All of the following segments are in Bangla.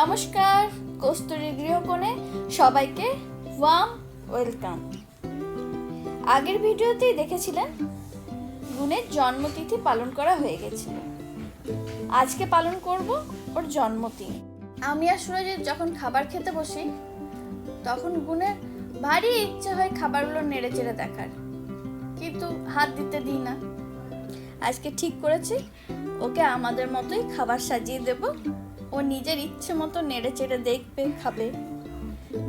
নমস্কার, কস্তুরী গৃহকোণে সবাইকে ওয়াম ওয়েলকাম আগের ভিডিওতেই দেখেছিলেন, গুণের জন্মতিথি পালন করা হয়ে গেছিল। আজকে পালন করব ওর জন্মদিন আমি আর সুরজিৎ যখন খাবার খেতে বসি, তখন গুণের ভারী ইচ্ছে হয় খাবারগুলো নেড়ে চেড়ে দেখার। কিন্তু হাত দিতে দিই না। আজকে ঠিক করেছি, ওকে আমাদের মতোই খাবার সাজিয়ে দেব। ও নিজের ইচ্ছে মতো নেড়ে চেড়ে দেখবে, খাবে।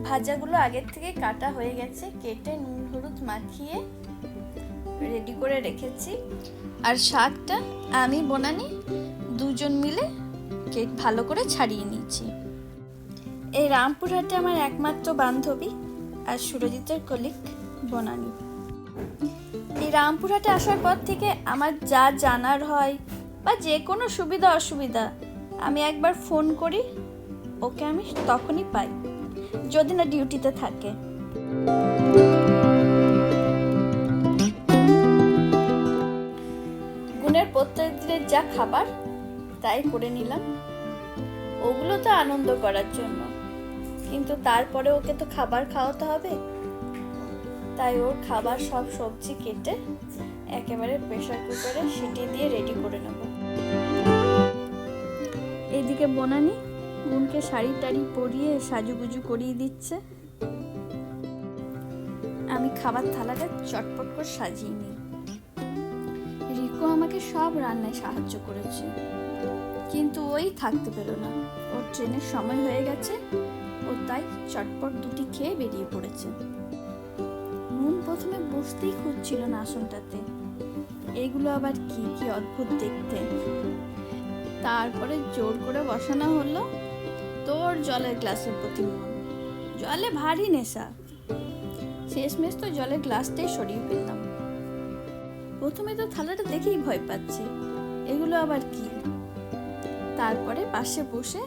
ভাজাগুলো আগের থেকে কাটা হয়ে গেছে, কেটে নুন, হলুদ মাখিয়ে রেডি করে রেখেছি। আর শাকটা আমি, বনানি দুজন মিলে কেক ভালো করে ছাড়িয়ে নিয়েছি। এই রামপুরহাটে আমার একমাত্র বান্ধবী আর সুরজিতের কলিক বনানি। এই রামপুরহাটে আসার পর থেকে আমার যা জানার হয় বা যে কোনো সুবিধা অসুবিধা আমি একবার ফোন করি, ওকে আমি তখনই পাই, যদি না ডিউটিতে থাকে। গুণের প্রত্যেক দিনের যা খাবার, তাই করে নিলাম। ওগুলো তো আনন্দ করার জন্য। কিন্তু তারপরে ওকে তো খাবার খাওয়াতে হবে। তাই ওর খাবার সব সবজি কেটে একেবারে প্রেশার কুকারে সিটি দিয়ে রেডি করে নেব। এইদিকে বনানি গুনকে শাড়ি টাড়ি পরিয়ে সাজুগুজু করিয়ে দিচ্ছে। আমি খাবার থালাটা চটপট করে সাজিয়ে নিই। রিকো আমাকে সব রান্নায় সাহায্য করেছে। কিন্তু ওই থাকতে পেল না। ওর ট্রেনের সময় হয়ে গেছে। ও তাই চটপট দুটি খেয়ে বেরিয়ে পড়েছে। মন প্রথমে বসতেই খুঁজছিল না আসনটাতে। এগুলো আবার কি কি অদ্ভুত দেখতে। তারপরে জোর করে বসানো হলো তোর জলের গ্লাসের প্রতি মন। জলে ভারী নেশা। শেষমেশ তো জলের গ্লাসটাই সরিয়ে ফেললাম। প্রথমে তো থালাটা দেখেই ভয় পাচ্ছে। এগুলো আবার কি? তারপরে পাশে বসে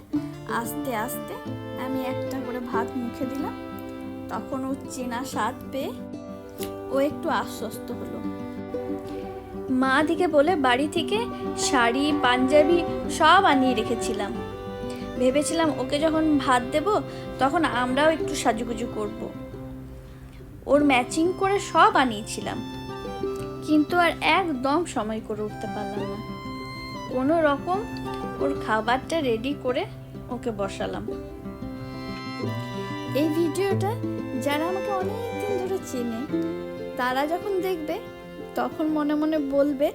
আস্তে আস্তে আমি একটা করে ভাত মুখে দিলাম। তখন ও চেনা স্বাদ পেয়ে ও একটু আশ্বস্ত হলো। মা দিকে বলে বাড়ি থেকে শাড়ি, পাঞ্জাবি সব আনিয়ে রেখেছিলাম। ভেবেছিলাম ওকে যখন ভাত দেব, তখন আমরাও একটু সাজুগুজু করব। ওর ম্যাচিং করে সব আনিয়েছিলাম। কিন্তু আর একদম সময় করে উঠতে পারলাম না। কোনো রকম ওর খাবারটা রেডি করে ওকে বসালাম। এই ভিডিওটা যারা আমাকে অনেক দিন ধরে চেনে, তারা যখন দেখবে তখন মনে মনে বলবে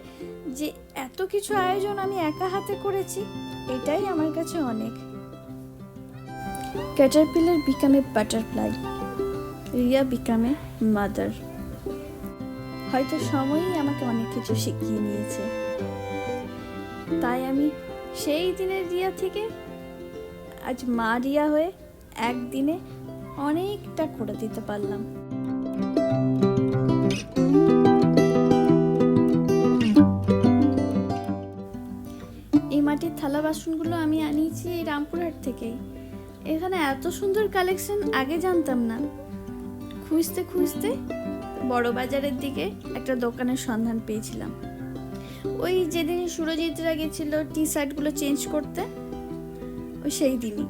যে, এত কিছু আয়োজন আমি একা হাতে করেছি, এটাই আমার কাছে অনেক। Caterpillar became butterfly Riya became mother হয়তো সময়ই আমাকে অনেক কিছু শিখিয়ে নিয়েছে। তাই আমি সেই দিনের রিয়া থেকে আজ মা রিয়া হয়ে একদিনে অনেকটা করে দিতে পারলাম। মাটির থালা বাসনগুলো আমি আনিয়েছি এই রামপুরহাট থেকেই। এখানে এত সুন্দর কালেকশন, আগে জানতাম না। খুঁজতে খুঁজতে বড় বাজারের দিকে একটা দোকানের সন্ধান পেয়েছিলাম। ওই যেদিন সুরজিৎরা গেছিল টি শার্টগুলো চেঞ্জ করতে, ওই সেই দিনই।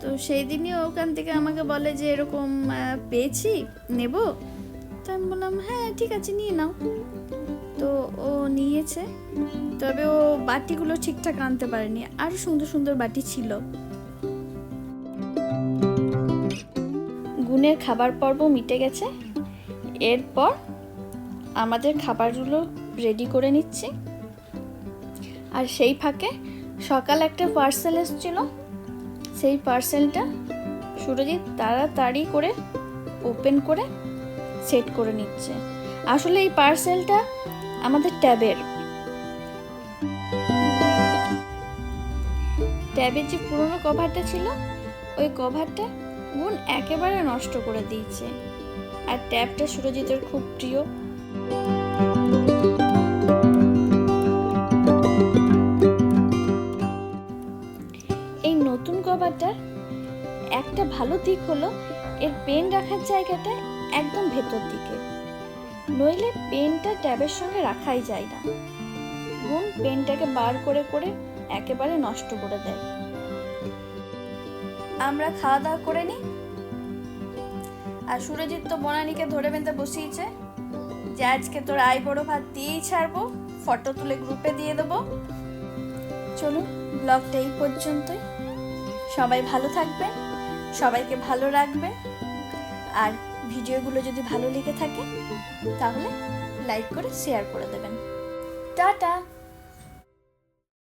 তো সেই দিনই ওখান থেকে আমাকে বলে যে, এরকম পেয়েছি, নেব? তো আমি বললাম হ্যাঁ ঠিক আছে, নিয়ে নাও। তো ও নিয়েছে। তবে ও বাটিগুলো ঠিকঠাক আনতে পারেনি। আরও সুন্দর সুন্দর বাটি ছিল। গুণের খাবার পর্ব মিটে গেছে। এরপর আমাদের খাবারগুলো রেডি করে নিচ্ছি। আর সেই ফাঁকে সকাল একটা পার্সেল এসেছিল। সেই পার্সেলটা সুরজিৎ তাড়াতাড়ি করে ওপেন করে সেট করে নিচ্ছে। আসলে এই পার্সেলটা আমাদের ট্যাবের। ট্যাবের যে পুরনো কভারটা ছিল, ওই কভারটা গুণ একেবারে নষ্ট করে দিয়েছে। আর ট্যাবটা সুরজিতের খুব প্রিয়। এই নতুন কভারটার একটা ভালো দিক হলো, এর পেন রাখার জায়গাটা একদম ভেতর দিকে। নইলে পেনটা ট্যাবের সঙ্গে রাখাই যায় না। গুণ পেনটাকে বার করে করে একেবারে নষ্ট করে দেয়। আমরা খাওয়া দাওয়া করে নিই। আর সুরজিৎ তো বনানীকে ধরে বেঁধে বসিয়েছে যে আজকে তোর আই বড় ভাত দিয়েই ছাড়বো, ফটো তুলে গ্রুপে দিয়ে দেবো। চলুন, ব্লগটা এই পর্যন্তই। সবাই ভালো থাকবেন, সবাইকে ভালো রাখবেন। আর ভিডিওগুলো যদি ভালো লেগে থাকে তাহলে লাইক করে শেয়ার করে দেবেন। টাটা!